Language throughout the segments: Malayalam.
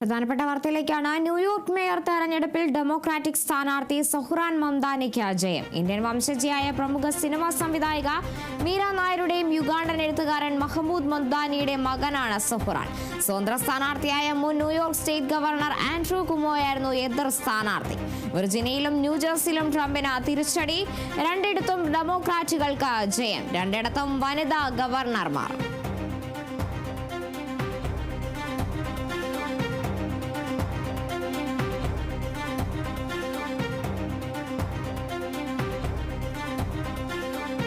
പ്രധാനപ്പെട്ട വാർത്തയിലേക്കാണ് ന്യൂയോർക്ക് മേയർ തെരഞ്ഞെടുപ്പിൽ ഡെമോക്രാറ്റിക് സ്ഥാനാർത്ഥി സഹുറാൻ മംദാനിക്ക് ജയം. ഇന്ത്യൻ വംശജിയായ പ്രമുഖ സിനിമാ സംവിധായിക മീര നായരുടെയും യുഗാണ്ടൻ എഴുത്തുകാരൻ മഹമ്മൂദ് മംദാനിയുടെ മകനാണ് സഹുറാൻ. സ്വതന്ത്ര സ്ഥാനാർത്ഥിയായ മുൻ New York state governor Andrew കുമോയായിരുന്നു എതിർ സ്ഥാനാർത്ഥി. വിർജിനിയയിലും ന്യൂജേഴ്സിയിലും ട്രംപിന് തിരിച്ചടി രണ്ടിടത്തും ഡെമോക്രാറ്റുകൾക്ക് ജയം രണ്ടിടത്തും വനിതാ ഗവർണർമാർ.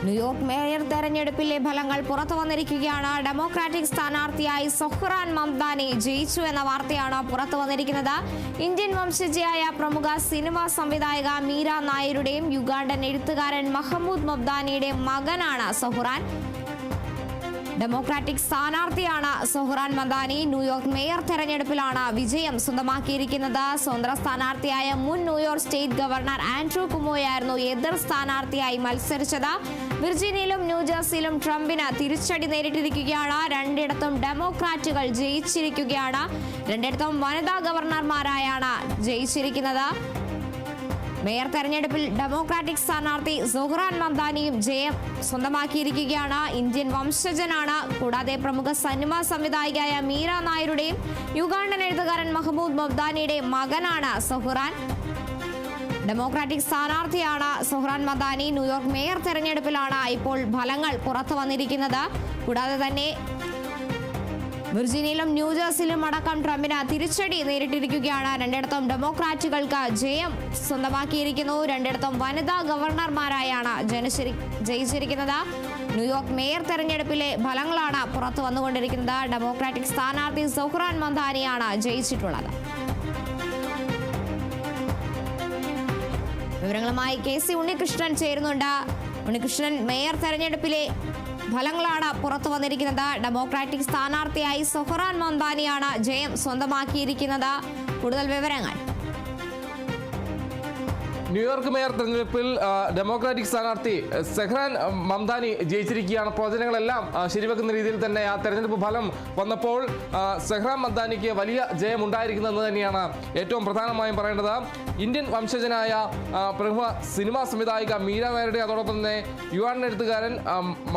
ന്യൂയോർക്ക് മേയർ തെരഞ്ഞെടുപ്പിലെ ഫലങ്ങൾ പുറത്തു വന്നിരിക്കുകയാണ്. ഡെമോക്രാറ്റിക് സ്ഥാനാർത്ഥിയായി സൊഹ്റാൻ മംദാനി ജയിച്ചു എന്ന വാർത്തയാണ് പുറത്തു വന്നിരിക്കുന്നത്. ഇന്ത്യൻ വംശജയായ പ്രമുഖ സിനിമാ സംവിധായക മീര നായരുടെയും യുഗാണ്ടൻ എഴുത്തുകാരൻ മഹമ്മൂദ് മബ്ദാനിയുടെയും മകനാണ് സൊഹ്റാൻ. ഡെമോക്രാറ്റിക് സ്ഥാനാർത്ഥിയാണ് Zohran Mamdani New York mayor തെരഞ്ഞെടുപ്പിലാണ് വിജയം സ്വന്തമാക്കിയിരിക്കുന്നത്. സ്വതന്ത്ര സ്ഥാനാർത്ഥിയായ മുൻ New York state governor Andrew കുമോയായിരുന്നു എതിർ സ്ഥാനാർത്ഥിയായി മത്സരിച്ചത്. വിർജീനിയയിലും ന്യൂജേഴ്സിയിലും ട്രംപിന് തിരിച്ചടി നേരിട്ടിരിക്കുകയാണ്. രണ്ടിടത്തും ഡെമോക്രാറ്റുകൾ ജയിച്ചിരിക്കുകയാണ്. രണ്ടിടത്തും വനിതാ ഗവർണർമാരായാണ് ജയിച്ചിരിക്കുന്നത്. മേയർ തെരഞ്ഞെടുപ്പിൽ ഡെമോക്രാറ്റിക് സ്ഥാനാർത്ഥി സുഹ്റാൻ മന്ദാനിയും ജയം സ്വന്തമാക്കിയിരിക്കുകയാണ്. ഇന്ത്യൻ വംശജനാണ്. കൂടാതെ പ്രമുഖ സിനിമാ സംവിധായികയായ മീര നായരുടെയും യുഗാണ്ടൻ എഴുത്തുകാരൻ മഹ്മൂദ് മബ്ദാനിയുടെയും മകനാണ് സുഹ്റാൻ. ഡെമോക്രാറ്റിക് സ്ഥാനാർത്ഥിയാണ് സുഹ്റാൻ മദാനി ന്യൂയോർക്ക് മേയർ തെരഞ്ഞെടുപ്പിലാണ് ഇപ്പോൾ ഫലങ്ങൾ പുറത്തു വന്നിരിക്കുന്നത്. കൂടാതെ തന്നെ വിർജീനിയയിലും ന്യൂജേഴ്സിയിലും അടക്കം ട്രംപിന് തിരിച്ചടി നേരിട്ടിരിക്കുകയാണ്. രണ്ടിടത്തും ഡെമോക്രാറ്റുകൾക്ക് ജയം സ്വന്തമാക്കിയിരിക്കുന്നു. രണ്ടിടത്തും വനിതാ ഗവർണർമാരായാണ് ജനശരി ജയിച്ചിരിക്കുന്നത്. ന്യൂയോർക്ക് മേയർ തെരഞ്ഞെടുപ്പിലെ ഫലങ്ങളാണ് പുറത്തു വന്നുകൊണ്ടിരിക്കുന്നത്. ഡെമോക്രാറ്റിക് സ്ഥാനാർത്ഥി സൊഹ്റാൻ മന്ദാനിയാണ് ജയിച്ചിട്ടുള്ളത്. വിവരങ്ങളുമായി കെ സി ഉണ്ണികൃഷ്ണൻ ചേരുന്നുണ്ട്. ഉണ്ണികൃഷ്ണൻ മേയർ തെരഞ്ഞെടുപ്പിലെ ഫലങ്ങളാണ് പുറത്തു വന്നിരിക്കുന്നത്. ഡെമോക്രാറ്റിക് സ്ഥാനാർത്ഥിയായി സൊഹറാൻ മന്ദാനിയാണ് ജയം സ്വന്തമാക്കിയിരിക്കുന്നത്. കൂടുതൽ വിവരങ്ങൾ. ന്യൂയോർക്ക് മേയർ തെരഞ്ഞെടുപ്പിൽ ഡെമോക്രാറ്റിക് സ്ഥാനാർത്ഥി സെഹ്റാൻ മംദാനി ജയിച്ചിരിക്കുകയാണ്. പ്രവചനങ്ങളെല്ലാം ശരിവെക്കുന്ന രീതിയിൽ തന്നെ ആ തെരഞ്ഞെടുപ്പ് ഫലം വന്നപ്പോൾ സെഹ്റാൻ മംദാനിക്ക് വലിയ ജയം ഉണ്ടായിരിക്കുന്നതെന്ന് തന്നെയാണ് ഏറ്റവും പ്രധാനമായും പറയേണ്ടത്. ഇന്ത്യൻ വംശജനായ പ്രമുഖ സിനിമാ സംവിധായിക മീര നായരുടെ അതോടൊപ്പം തന്നെ യുവാൻ എഴുത്തുകാരൻ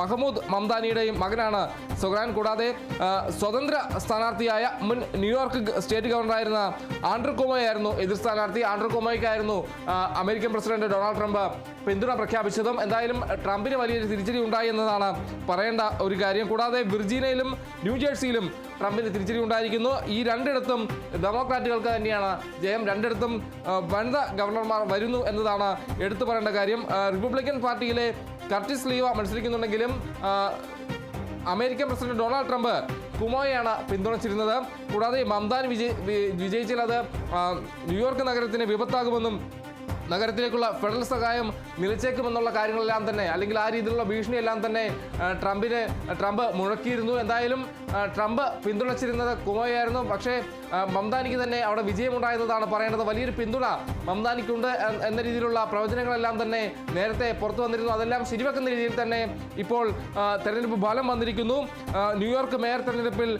മഹമ്മൂദ് മംദാനിയുടെയും മകനാണ് സെഹ്റാൻ. കൂടാതെ സ്വതന്ത്ര സ്ഥാനാർത്ഥിയായ മുൻ ന്യൂയോർക്ക് സ്റ്റേറ്റ് ഗവർണറായിരുന്ന ആൻഡ്രൂ കുമോയായിരുന്നു എതിർ സ്ഥാനാർത്ഥി. ആൻഡ്രൂ കുമോയ്ക്കായിരുന്നു ആ, അമേരിക്കൻ പ്രസിഡന്റ് ഡൊണാൾഡ് ട്രംപ് പിന്തുണ പ്രഖ്യാപിച്ചതും എന്തായാലും ട്രംപിന് വലിയൊരു തിരിച്ചടി ഉണ്ടായി എന്നതാണ് പറയേണ്ട ഒരു കാര്യം. കൂടാതെ വിർജീനിയയിലും ന്യൂജേഴ്സിയിലും ട്രംപിന് തിരിച്ചടി ഉണ്ടായിരിക്കുന്നു. ഈ രണ്ടിടത്തും ഡെമോക്രാറ്റുകൾക്ക് തന്നെയാണ് ജയം. രണ്ടിടത്തും വനിത ഗവർണർമാർ വരുന്നു എന്നതാണ് എടുത്തു പറയേണ്ട കാര്യം. റിപ്പബ്ലിക്കൻ പാർട്ടിയിലെ കർട്ടിസ് ലീവ മത്സരിക്കുന്നുണ്ടെങ്കിലും അമേരിക്കൻ പ്രസിഡന്റ് ഡൊണാൾഡ് ട്രംപ് കുമോയാണ് പിന്തുണച്ചിരുന്നത്. കൂടാതെ മംതാൻ വിജയ് വിജയിച്ചാൽ അത് ന്യൂയോർക്ക് നഗരത്തിന് വിപത്താകുമെന്നും നഗരത്തിലേക്കുള്ള ഫെഡറൽ സഹായം നിലച്ചേക്കുമെന്നുള്ള കാര്യങ്ങളെല്ലാം തന്നെ അല്ലെങ്കിൽ ആ രീതിയിലുള്ള ഭീഷണിയെല്ലാം തന്നെ ട്രംപിനെ ട്രംപ് മുഴക്കിയിരുന്നു. എന്തായാലും ട്രംപ് പിന്തുണച്ചിരുന്നത് കുമോയായിരുന്നു. പക്ഷേ മംതാനിക്ക് തന്നെ അവിടെ വിജയമുണ്ടായതാണ് പറയേണ്ടത്. വലിയൊരു പിന്തുണ മംതാനിക്കുണ്ട് എന്ന രീതിയിലുള്ള പ്രവചനങ്ങളെല്ലാം തന്നെ നേരത്തെ പുറത്തു വന്നിരുന്നു. അതെല്ലാം ശരിവെക്കുന്ന രീതിയിൽ തന്നെ ഇപ്പോൾ തെരഞ്ഞെടുപ്പ് ഫലം വന്നിരിക്കുന്നു. ന്യൂയോർക്ക് മേയർ തെരഞ്ഞെടുപ്പിൽ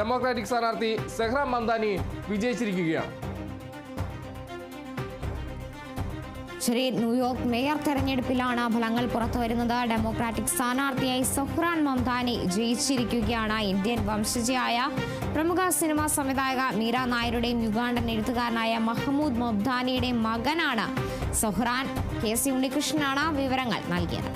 ഡെമോക്രാറ്റിക് സ്ഥാനാർത്ഥി സെഹ്റാം മംദാനി വിജയിച്ചിരിക്കുകയാണ്. ശരി ന്യൂയോർക്ക് മേയർ തെരഞ്ഞെടുപ്പിലാണ് ഫലങ്ങൾ പുറത്തു വരുന്നത് ഡെമോക്രാറ്റിക് സ്ഥാനാർത്ഥിയായി സൊഹ്റാൻ മംദാനി ജയിച്ചിരിക്കുകയാണ്. ഇന്ത്യൻ വംശജയായ പ്രമുഖ സിനിമാ സംവിധായക മീര നായരുടെയും യുഗാണ്ടൻ എഴുത്തുകാരനായ മഹമ്മൂദ് മൊബ്ദാനിയുടെയും മകനാണ് സൊഹ്റാൻ. കെ സി ഉണ്ണികൃഷ്ണനാണ് വിവരങ്ങൾ നൽകിയത്.